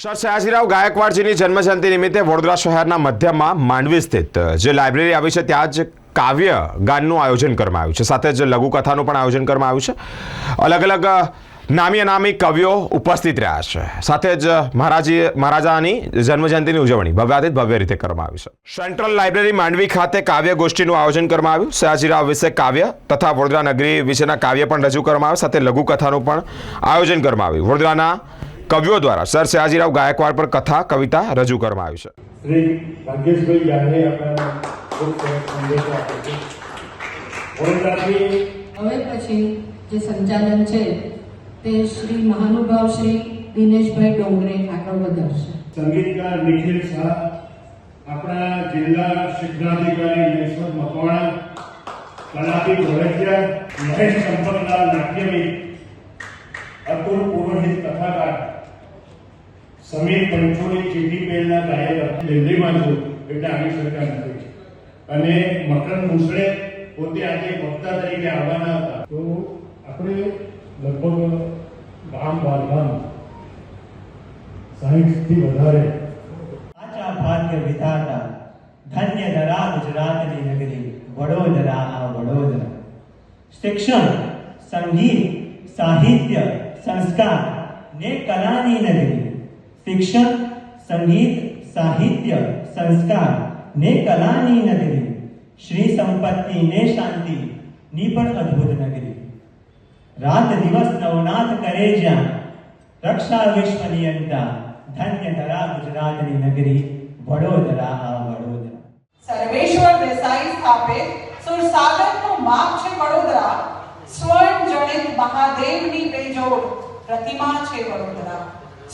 Sir Sayajirao ગાયકવાડજીની જન્મજયંતિ નિમિત્તે વડોદરા શહેરના મધ્યમાં માંડવી સ્થિત, જે લાઇબ્રેરી આવી છે, ત્યાં જ કાવ્ય ગાનનું આયોજન કરવામાં આવ્યું છે. સાથે જ લઘુકથાનું પણ આયોજન કરવામાં આવ્યું છે. અલગ અલગ નામી અનામી કવિઓ ઉપસ્થિત રહ્યા છે. સાથે જ મહારાજી, મહારાજાની જન્મજયંતિની ઉજવણી ભવ્યાતીત ભવ્ય રીતે કરવામાં આવી છે. સેન્ટ્રલ લાઇબ્રેરી માંડવી ખાતે કાવ્ય ગોષ્ઠીનું આયોજન કરવામાં આવ્યું. સયાજીરાવ વિશે કાવ્ય તથા વડોદરા નગરી વિશેના કાવ્ય પણ રજૂ કરવામાં આવ્યું. સાથે લઘુકથાનું પણ આયોજન કરવામાં આવ્યું. વડોદરાના કવિઓ દ્વારા સર સયાજીરાવ ગાયકવાડ પર કથા કવિતા રજૂ કરવામાં આવી છે. શ્રી ભાગ્યેશભાઈ યાદવે આપણને ખૂબ સંદેશો આપ્યો છે. વડોદરાથી હવે પછી જે સંચાલન છે તે શ્રી મહાનુભાવ શ્રી દિનેશભાઈ ડોંગરે આગળ વધારશે. સંગીતકાર નિખિલ શાહ આપણા જિલ્લા શિક્ષણાધિકારી યશવંત મકવાણા કલાપી ધોળકિયા મહેશ સંપતલાલ નાટ્યવિદ અતુલ પુરોહિત કથાકાર સમીર પંચોળી ચીટી પેલના ગાયક દિલ્હીમાં છું, એટલે આવી શકતા નથી. અને મકરન મુસળે પોતે આજે વક્તા તરીકે આવવાના હતા. તો આપણે લગભગ ગામ બાંધવાનું સાહીઠથી વધારે સાચા ભાગ્ય વિધાતા, ધન્ય ધરા ગુજરાતની નગરી, વડોદરા આ વડોદરા. શિક્ષણ, સંગીત, સાહિત્ય, સંસ્કાર ને કલાની નગરી. શિક્ષણ સંગીત સાહિત્ય સંસ્કાર ને કલાની નગરી શ્રી સંપત્તિ ને શાંતિ ની પણ અદ્ભુત નગરી રાત દિવસ નવનાથ કરે જ્યાં રક્ષા વિશ્વ નિયંતા ધન્ય ધરા ગુજરાતની નગરી વડોદરા આ વડોદરા સર્વેશ્વર દેસાઈ સ્થાપિત સુરસાગરનું માપ છે વડોદરા સ્વર્ણ જડિત મહાદેવની બેજોડ પ્રતિમા છે વડોદરા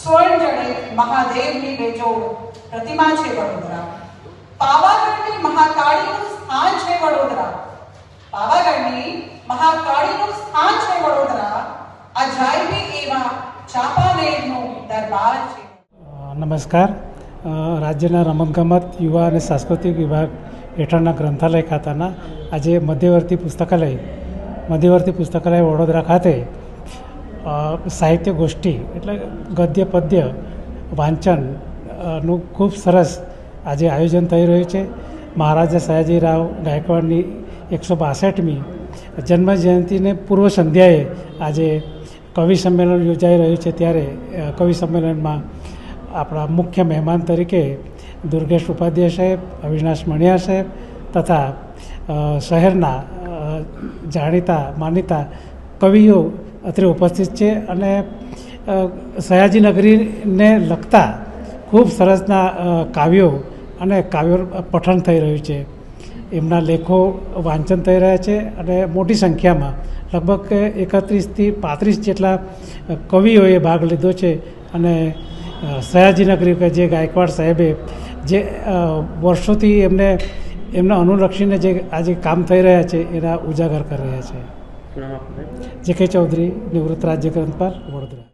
સ્વર્ણ જડિત મહાદેવની બેજોડ પ્રતિમા છે વડોદરા. પાવાગઢની મહાકાળીનું સ્થાન છે વડોદરા. પાવાગઢની મહાકાળીનું સ્થાન છે વડોદરા. અજાયબી એવા ચાંપાનેરનું દરબાર છે. નમસ્કાર. રાજ્યના રમતગમત, યુવા અને સાંસ્કૃતિક વિભાગ હેઠળના ગ્રંથાલય ખાતાના આજે મધ્યવર્તી પુસ્તકાલય મધ્યવર્તી પુસ્તકાલય વડોદરા ખાતે સાહિત્ય ગોષ્ઠી એટલે ગદ્ય, પદ્ય, વાંચનનું ખૂબ સરસ આજે આયોજન થઈ રહ્યું છે. મહારાજા સયાજીરાવ ગાયકવાડની એકસો બાસઠમી જન્મ જયંતિને પૂર્વ સંધ્યાએ આજે કવિ સંમેલન યોજાઈ રહ્યું છે. ત્યારે કવિ સંમેલનમાં આપણા મુખ્ય મહેમાન તરીકે દુર્ગેશ ઉપાધ્યાય સાહેબ, અવિનાશ મણિયા સાહેબ તથા શહેરના જાણીતા, માનીતા કવિઓ અત્રે ઉપસ્થિત છે અને સયાજીનગરીને સયાજી નગરીને લગતા ખૂબ સરસના કાવ્યો અને કાવ્યો પઠન થઈ રહ્યું છે. એમના લેખો વાંચન થઈ રહ્યા છે અને મોટી સંખ્યામાં, લગભગ એકત્રીસથી પાંત્રીસ જેટલા કવિઓએ ભાગ લીધો છે અને સયાજી નગરી કે જે ગાયકવાડ સાહેબે જે વર્ષોથી એમને એમને અનુલક્ષીને જે આજે કામ થઈ રહ્યા છે એના ઉજાગર કરી રહ્યા છે. જે કે ચૌધરી નિવૃત્ત રાજ્ય ગ્રંથપાલ વડોદરા